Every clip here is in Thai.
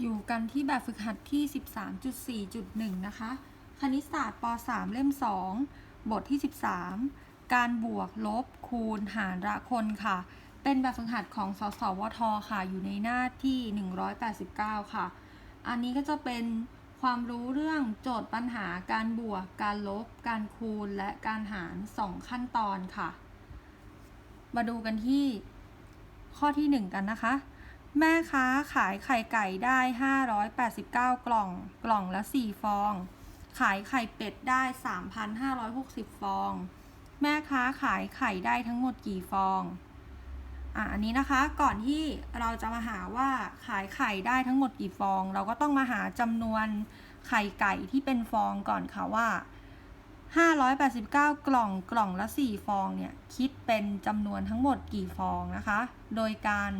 อยู่กันที่แบบฝึกหัดที่ 13.4.1 นะคะ คณิตศาสตร์ป .3 เล่ม 2 บทที่ 13 การบวกลบคูณหารละคนค่ะ เป็นแบบฝึกหัดของสสวท ค่ะ อยู่ในหน้าที่ 189 ค่ะ อันนี้ก็จะเป็นความรู้เรื่องโจทย์ปัญหาการบวก การลบ การคูณ และการหาร 2 ขั้นตอนค่ะ มาดูกันที่ข้อที่ 1 กันนะคะ แม่ค้าขายไข่ไก่ได้ 589 กล่อง กล่องละ 4 ฟอง ขายไข่เป็ดได้ 3,560 ฟอง แม่ค้าขายไข่ได้ทั้งหมดกี่ฟอง อะ อันนี้นะคะ ก่อนที่เราจะมาหาว่าขายไข่ได้ทั้งหมดกี่ฟอง เราก็ต้องมาหาจำนวนไข่ไก่ที่เป็นฟองก่อนค่ะว่า 589 กล่อง กล่องละ 4 ฟองเนี่ย คิดเป็นจำนวนทั้งหมดกี่ฟองนะคะ โดยการ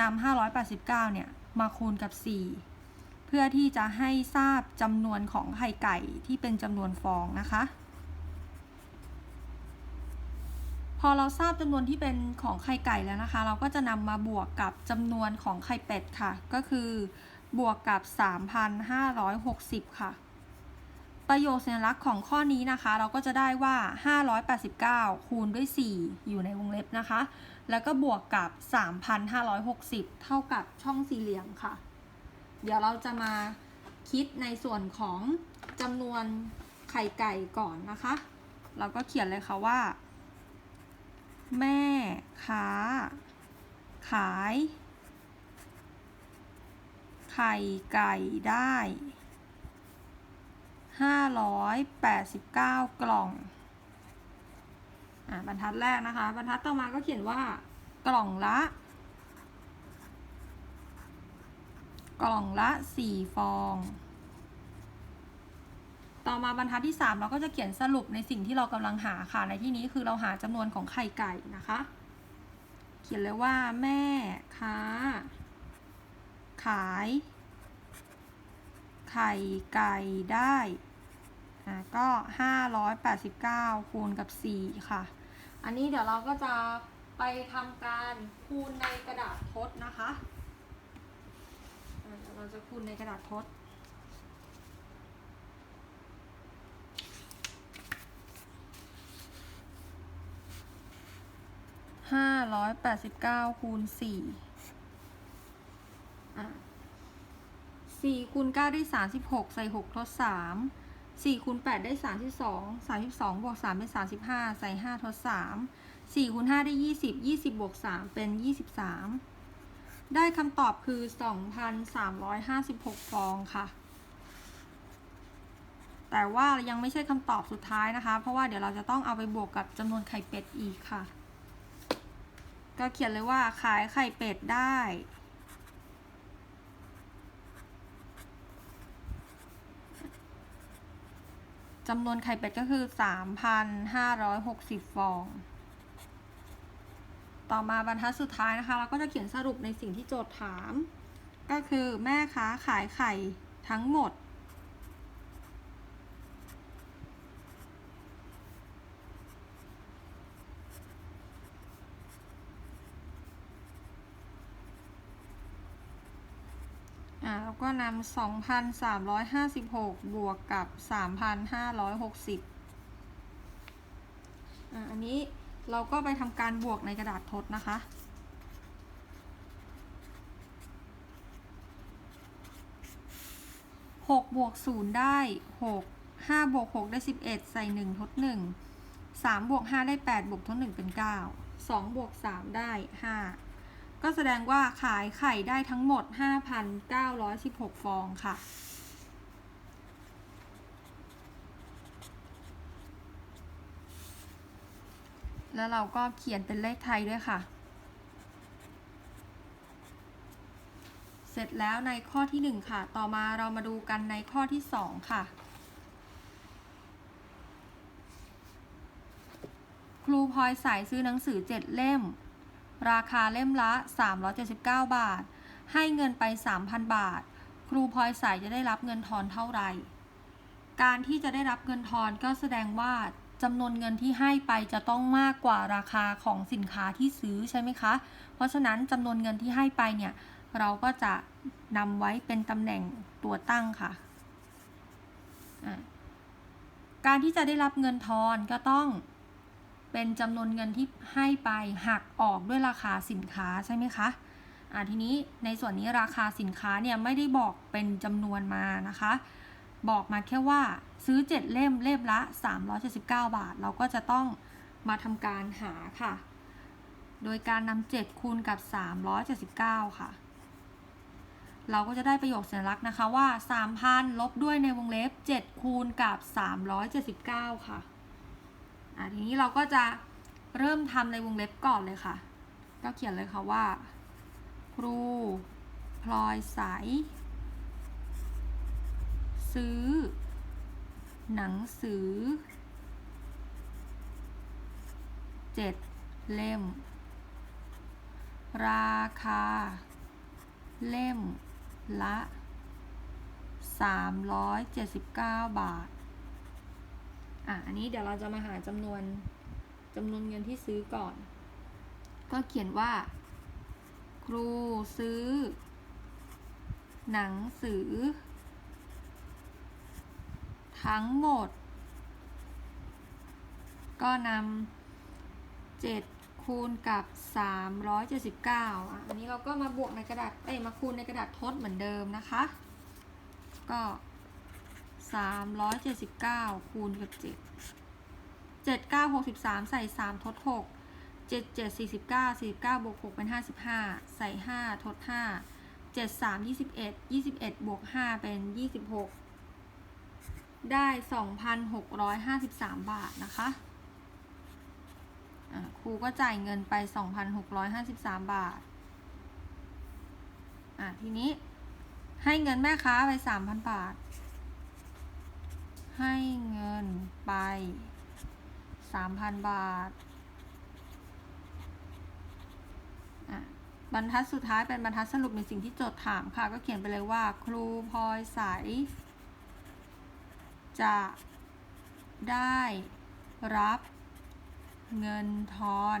นำ589 เนี่ย มาคูณกับ 4 เพื่อที่จะให้ทราบจำนวนของไข่ไก่ที่เป็นจำนวนฟองนะคะ พอเราทราบจำนวนที่เป็นของไข่ไก่แล้วนะคะ เราก็จะนำมาบวกกับจำนวนของไข่เป็ดค่ะ ก็คือบวกกับ 3,560 ค่ะ ประโยคสัญลักษณ์ของข้อนี้นะคะ เราก็จะได้ว่า 589 คูณด้วย 4 อยู่ในวงเล็บนะคะ แล้วก็บวกกับ 3,560 เท่ากับช่องสี่เหลี่ยมค่ะ เดี๋ยวเราจะมาคิดในส่วนของจำนวนไข่ไก่ก่อนนะคะ เราก็เขียนเลยค่ะว่า แม่ค้า ขาย ไข่ไก่ได้ 589 กล่อง อะบรรทัดแรกนะคะ บรรทัดต่อมาก็เขียนว่ากล่องละ กล่องละ4ฟอง ต่อมาบรรทัดที่3เราก็จะเขียนสรุปในสิ่งที่เรากำลังหาค่ะ ในที่นี้คือเราหาจำนวนของไข่ไก่นะคะ เขียนเลยว่าแม่ค้าขาย ไข่ไก่ได้อะก็ 589 คูณกับ 4 ค่ะ อันนี้เดี๋ยวเราก็จะไปทำการคูณในกระดาษทดนะคะอะเราจะคูณในกระดาษทด589คูณ4อ่สี่คูณเก้าได้สามสิบหกใส่หกทดสาม สี่คูณแปดได้สามสิบสองสามสิบสองบวกสามเป็นสามสิบห้าใส่ห้าทดสามสี่คูณห้าได้ยี่สิบยี่สิบบวกสามเป็นยี่สิบสามได้คำตอบคือสองพันสามร้อยห้าสิบหกฟองค่ะ แต่ว่ายังไม่ใช่คำตอบสุดท้ายนะคะ เพราะว่าเดี๋ยวเราจะต้องเอาไปบวกกับจำนวนไข่เป็ดอีกค่ะ ก็เขียนเลยว่าขายไข่เป็ดได้ จำนวนไข่เป็ดก็คือ 3,560 ฟอง ต่อมาบรรทัดสุดท้ายนะคะ เราก็จะเขียนสรุปในสิ่งที่โจทย์ถาม ก็คือแม่ค้าขายไข่ทั้งหมด อ่าแล้วก็นำ2,356 บวกกับ 3,560อ่าอันนี้เราก็ไปทำการบวกในกระดาษทดนะคะหกบวกศูนย์ได้หกห้าบวกหกได้สิบเอ็ดใส่หนึ่งทดหนึ่งสามบวกห้าได้แปดบวกทดหนึ่งเป็นเก้าสองบวกสามได้ห้า ก็แสดงว่าขายไข่ได้ทั้งหมด 5,916 ฟองค่ะ แล้วเราก็เขียนเป็นเลขไทยด้วยค่ะ เสร็จแล้วในข้อที่ 1 ค่ะ ต่อมาเรามาดูกันในข้อที่ 2 ค่ะครูพลอยสายซื้อหนังสือ7เล่ม ราคาเล่มละ 379 บาท ให้เงินไป 3,000 บาท ครูพลอยสายจะได้รับเงินทอนเท่าไหร่ การที่จะได้รับเงินทอนก็แสดงว่าจำนวนเงินที่ให้ไปจะต้องมากกว่าราคาของสินค้าที่ซื้อใช่ไหมคะ เพราะฉะนั้นจำนวนเงินที่ให้ไปเนี่ย เราก็จะนำไว้เป็นตำแหน่งตัวตั้งค่ะอะการที่จะได้รับเงินทอนก็ต้อง เป็นจำนวนเงินที่ให้ไปหักออกด้วยราคาสินค้าใช่ไหมคะอ่าทีนี้ในส่วนนี้ราคาสินค้าเนี่ยไม่ได้บอกเป็นจำนวนมานะคะ บอกมาแค่ว่าซื้อ 7 เล่มเล่มละ 379 บาท เราก็จะต้องมาทำการหาค่ะ โดยการนำ7คูณกับ 379 ค่ะ เราก็จะได้ประโยคสัญลักษณ์นะคะว่า 3,000 ลบด้วยในวงเล็บ 7 คูณกับ 379 ค่ะ อะทีนี้เราก็จะเริ่มทำในวงเล็บก่อนเลยค่ะ ก็เขียนเลยค่ะว่า ครูพลอยใสซื้อ หนังสือ7เล่ม ราคา เล่มละ 379 บาท อะอันนี้เดี๋ยวเราจะมาหาจำนวนจำนวนเงินที่ซื้อก่อน ก็เขียนว่า ครูซื้อ หนังสือ ทั้งหมด ก็นำ7คูณกับ 379อะอันนี้เราก็มาบวกในกระดาษ เอ้ย มาคูณในกระดาษทดเหมือนเดิมนะคะ ก็ 379คูณกับ7 7 9 63ใส่3ทด6 7 7 49 49บวก6เป็น55ใส่5ทด5 7 3 21 21บวก5เป็น26ได้2,653บาทนะคะอะครูก็จ่ายเงินไป 2,653 บาท อะ ทีนี้ให้เงินแม่ค้าไป 3,000 บาท ให้เงินไป 3,000 บาท บรรทัดสุดท้ายเป็นบรรทัดสรุปในสิ่งที่โจทย์ถามค่ะ ก็เขียนไปเลยว่า ครูพลอยใส จะได้รับเงินทอน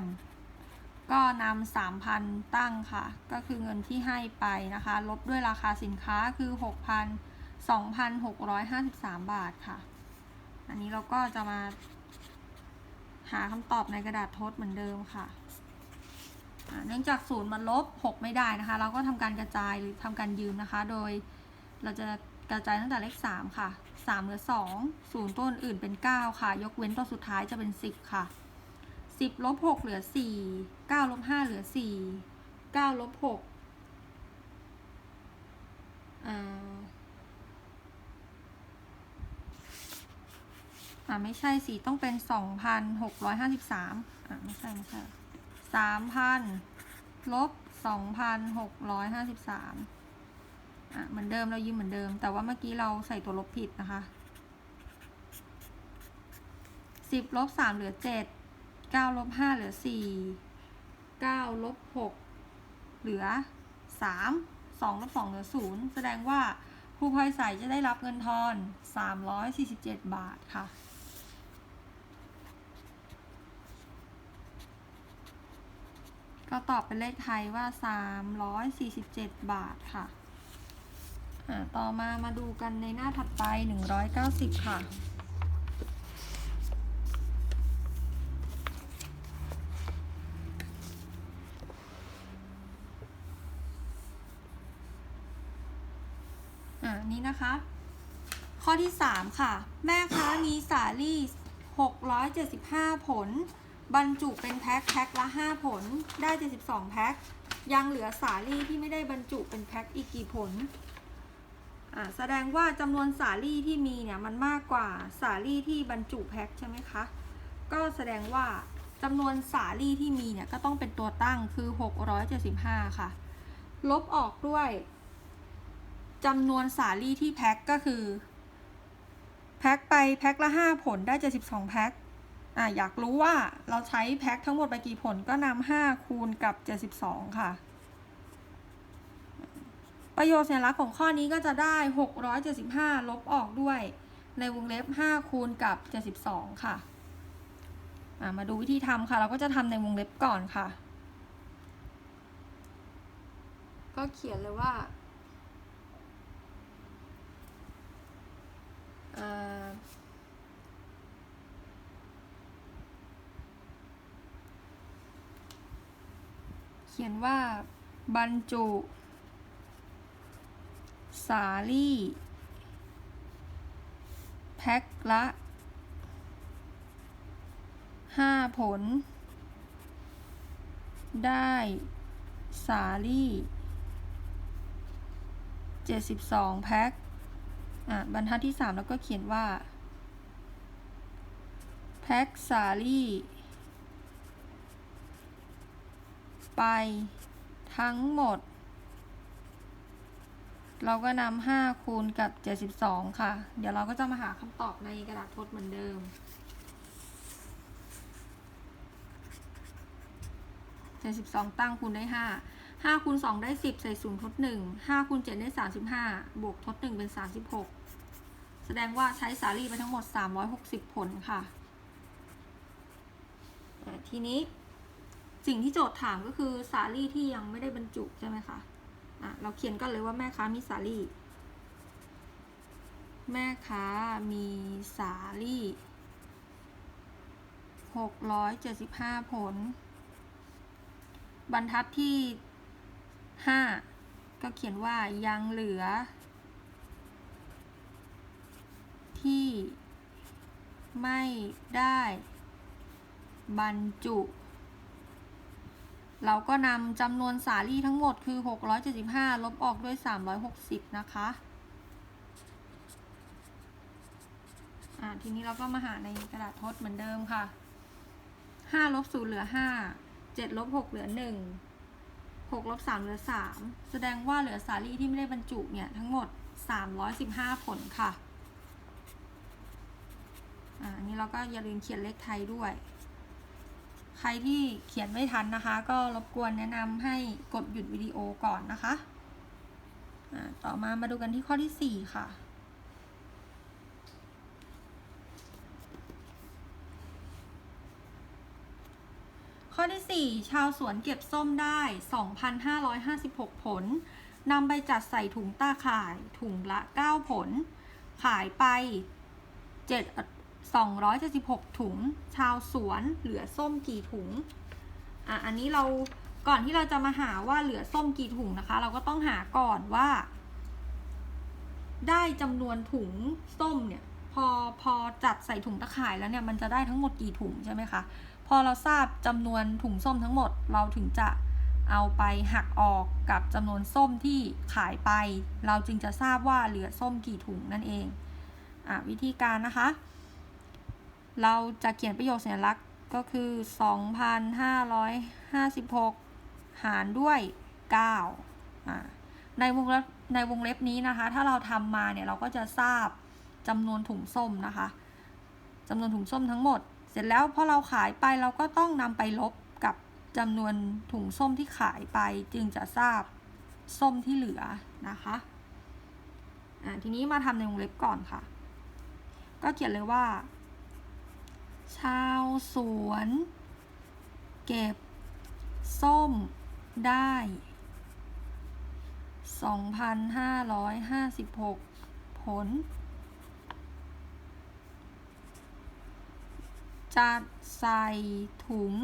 ก็นำสามพันตั้งค่ะ ก็คือเงินที่ให้ไปนะคะ ลบด้วยราคาสินค้าคือห กพันสองพันหกร้อยห้าสิบสามบาทค่ะ อันนี้เราก็จะมาหาคำตอบในกระดาษทดเหมือนเดิมค่ะ เนื่องจากศูนย์มันลบหกไม่ได้นะคะ เราก็ทำการกระจายหรือทำการยืมนะคะ โดยเราจะกระจายตั้งแต่เลขสามค่ะสามเหลือสองศูนย์ตัวอื่นเป็นเก้าค่ะ ยกเว้นตัวสุดท้ายจะเป็นสิบค่ะสิบลบหกเหลือสี่เก้าลบห้าเหลือสี่เก้าลบหกอ่า อ่าไม่ใช่สิต้องเป็นสองพันหกร้อยห้าสิบสามอ่าไม่ใช่ไม่ใช่สามพันลบสองพันหกร้อยห้าสิบสามอะเหมือนเดิมเรายืมเหมือนเดิม แต่ว่าเมื่อกี้เราใส่ตัวลบผิดนะคะสิบลบสามเหลือเจ็ดเก้าลบห้าเหลือสี่เก้าลบหกเหลือสามสองลบสองเหลือศูนย์แสดงว่าครูพลอยใสจะได้รับเงินทอนสามร้อยสี่สิบเจ็ดบาทค่ะ ก็ตอบเป็นเลขไทยว่าสามร้อยสี่สิบเจ็ดบาทค่ะอ่าต่อมามาดูกันในหน้าถัดไปหนึ่งร้อยเก้าสิบค่ะอ่านี่นะคะ ข้อที่ 3 ค่ะ แม่ค้ามีสาลี่675 ผล บรรจุเป็นแพ็คแพ็คละ 5 ผลได้ 72 แพ็ค ยังเหลือสาลี่ที่ไม่ได้บรรจุเป็นแพ็คอีกกี่ผล อ่าแสดงว่าจำนวนสาลี่ที่มีเนี่ยมันมากกว่าสาลี่ที่บรรจุแพ็คใช่ไหมคะ ก็แสดงว่าจำนวนสาลี่ที่มีเนี่ยก็ต้องเป็นตัวตั้งคือ 675 ค่ะ ลบออกด้วยจำนวนสาลี่ที่แพ็คก็คือ แพ็คไปแพ็คละ 5 ผลได้ 72 แพ็ค อะอยากรู้ว่าเราใช้แพ็คทั้งหมดไปกี่ผลก็นำ5คูณกับ 72 ค่ะ ประโยชน์สัญลักษณ์ของข้อนี้ก็จะได้ 675 ลบออกด้วย ในวงเล็บ 5 คูณกับ 72 ค่ะอะมาดูวิธีทำค่ะ เราก็จะทำในวงเล็บก่อนค่ะ ก็เขียนเลยว่าอ่อ ขียนว่า บรรจุ สาลี่ แพ็คละห้าผล ได้สาลี่เจ็ดสิบสองแพ็คอะบรรทัดที่สามแล้วก็เขียนว่า แพ็คสาลี่ ไปทั้งหมด เราก็นำห้าคูณกับเจ็ดสิบสองค่ะ เดี๋ยวเราก็จะมาหาคำตอบในกระดาษทดเหมือนเดิม เจ็ดสิบสองตั้งคูณได้ห้าห้าคูณสองได้สิบใส่ศูนย์ทดหนึ่งห้าคูณเจ็ดได้สามสิบห้าบวกทดหนึ่งเป็นสามสิบหกแสดงว่าใช้สาลี่ไปทั้งหมดสามร้อยหกสิบผลค่ะอะทีนี้ สิ่งที่โจทย์ถามก็คือสาลี่ที่ยังไม่ได้บรรจุใช่ไหมคะอะเราเขียนกันเลยว่าแม่ค้ามีสาลี่ แม่ค้ามีสาลี่หกร้อยเจ็ดสิบห้าผล บรรทัดที่ห้าก็เขียนว่ายังเหลือ ที่ไม่ได้บรรจุ เราก็นำจำนวนสาลี่ทั้งหมดคือ 675 ลบออกด้วย 360 นะคะอ่าทีนี้เราก็มาหาในกระดาษทดเหมือนเดิมค่ะ 5 ลบ 0 เหลือ 5 7 ลบ 6 เหลือ 1 6 ลบ 3 เหลือ 3 แสดงว่าเหลือสาลี่ที่ไม่ได้บรรจุเนี่ย ทั้งหมด 315 ผลค่ะ อ่านนี้เราก็อย่าลืมเขียนเลขไทยด้วย ใครที่เขียนไม่ทันนะคะ ก็รบกวนแนะนำให้กดหยุดวิดีโอก่อนนะคะต่อมามาดูกันที่ข้อที่ 4 ค่ะข้อที่ 4 ชาวสวนเก็บส้มได้ 2,556 ผล นำไปจัดใส่ถุงตาข่าย ถุงละ 9 ผล ขายไป 7 276 ถุง ชาวสวนเหลือส้มกี่ถุง อะ อันนี้เราก่อนที่เราจะมาหาว่าเหลือส้มกี่ถุงนะคะ เราก็ต้องหาก่อนว่า ได้จำนวนถุงส้มเนี่ย พอพอจัดใส่ถุงตะข่ายแล้วเนี่ยมันจะได้ทั้งหมดกี่ถุงใช่ไหมคะ พอเราทราบจำนวนถุงส้มทั้งหมด เราถึงจะเอาไปหักออกกับจำนวนส้มที่ขายไป เราจึงจะทราบว่าเหลือส้มกี่ถุงนั่นเอง อะวิธีการนะคะ เราจะเขียนประโยคสัญลักษณ์ก็คือ 2,556 หารด้วย9อ่าในวงเล็บในวงเล็บนี้นะคะ ถ้าเราทำมาเนี่ยเราก็จะทราบจำนวนถุงส้มนะคะจำนวนถุงส้มทั้งหมด เสร็จแล้วพอเราขายไปเราก็ต้องนำไปลบกับจำนวนถุงส้มที่ขายไปจึงจะทราบส้มที่เหลือนะคะอ่าทีนี้มาทำในวงเล็บก่อนค่ะ ก็เขียนเลยว่า ชาวสวน เก็บ ส้ม ได้ 2,556 ผล จัดใส่ถุง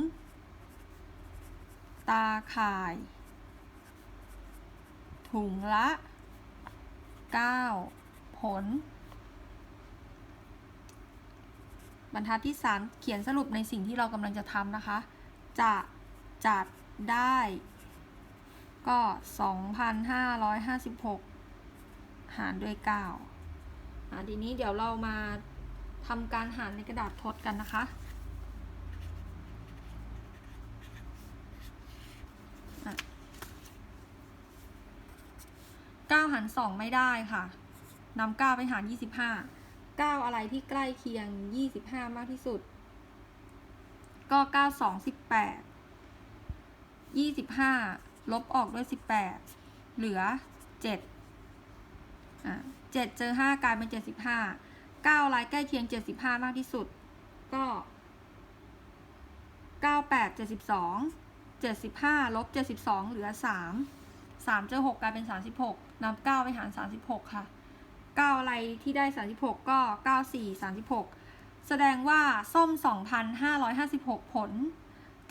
ตาข่าย ถุงละ 9 ผล บรรทัดที่ 3 เขียนสรุปในสิ่งที่เรากำลังจะทำนะคะ จะจัดได้ ก็ 2,556 หารด้วย9อะทีนี้เดี๋ยวเรามาทำการหารในกระดาษทดกันนะคะอะ9หาร2ไม่ได้ค่ะนำ9ไปหาร25 9อะไรที่ใกล้เคียง 25 มากที่สุด ก็ 9 2 18 25 ลบออกด้วย 18 เหลือ 7 อะ7เจอ 5 กลายเป็น 75 9อะไรใกล้เคียง 75 มากที่สุด ก็ 98 72 75ลบ72 เหลือ3สามเจอหกลายเป็นสามสิบหกนับเก้าไปหารสามสิบหกค่ะ เก้าอะไรที่ได้สามสิบหกก็เก้าสี่สามสิบหกแสดงว่าส้มสองพันห้าร้อยห้าสิบหกผล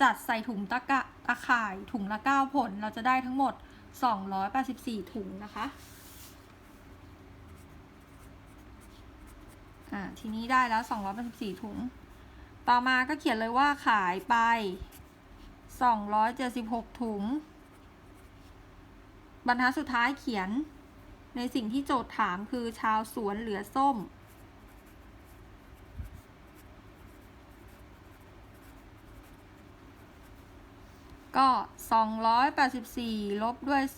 จัดใส่ถุงตะกะตะข่ายถุงละเก้าผล เราจะได้ทั้งหมดสองร้อยแปดสิบสี่ถุงนะคะอ่าทีนี้ได้แล้ว 284 ถุง ต่อมาก็เขียนเลยว่าขายไป 276 ถุง บรรทัดสุดท้ายเขียน ในสิ่งที่โจทย์ถามคือชาวสวนเหลือส้ม ก็ 284 ลบด้วย 276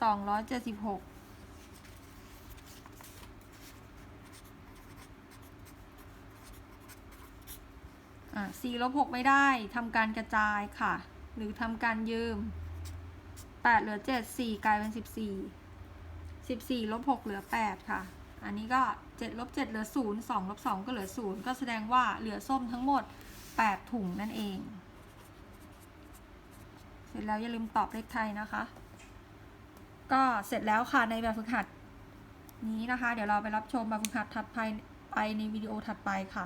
อ่า4ลบ6ไม่ได้ทำการกระจายค่ะ หรือทำการยืม 8 เหลือ 7 4 กลายเป็น 14 14ลบ6เหลือ 8 ค่ะ อันนี้ก็7ลบ7เหลือ 0 2ลบ2ก็เหลือ 0 ก็แสดงว่าเหลือส้มทั้งหมด 8 ถุงนั่นเอง เสร็จแล้วอย่าลืมตอบเลขไทยนะคะ ก็เสร็จแล้วค่ะในแบบฝึกหัดนี้นะคะ เดี๋ยวเราไปรับชมแบบฝึกหัดถัดไปในวิดีโอถัดไปค่ะ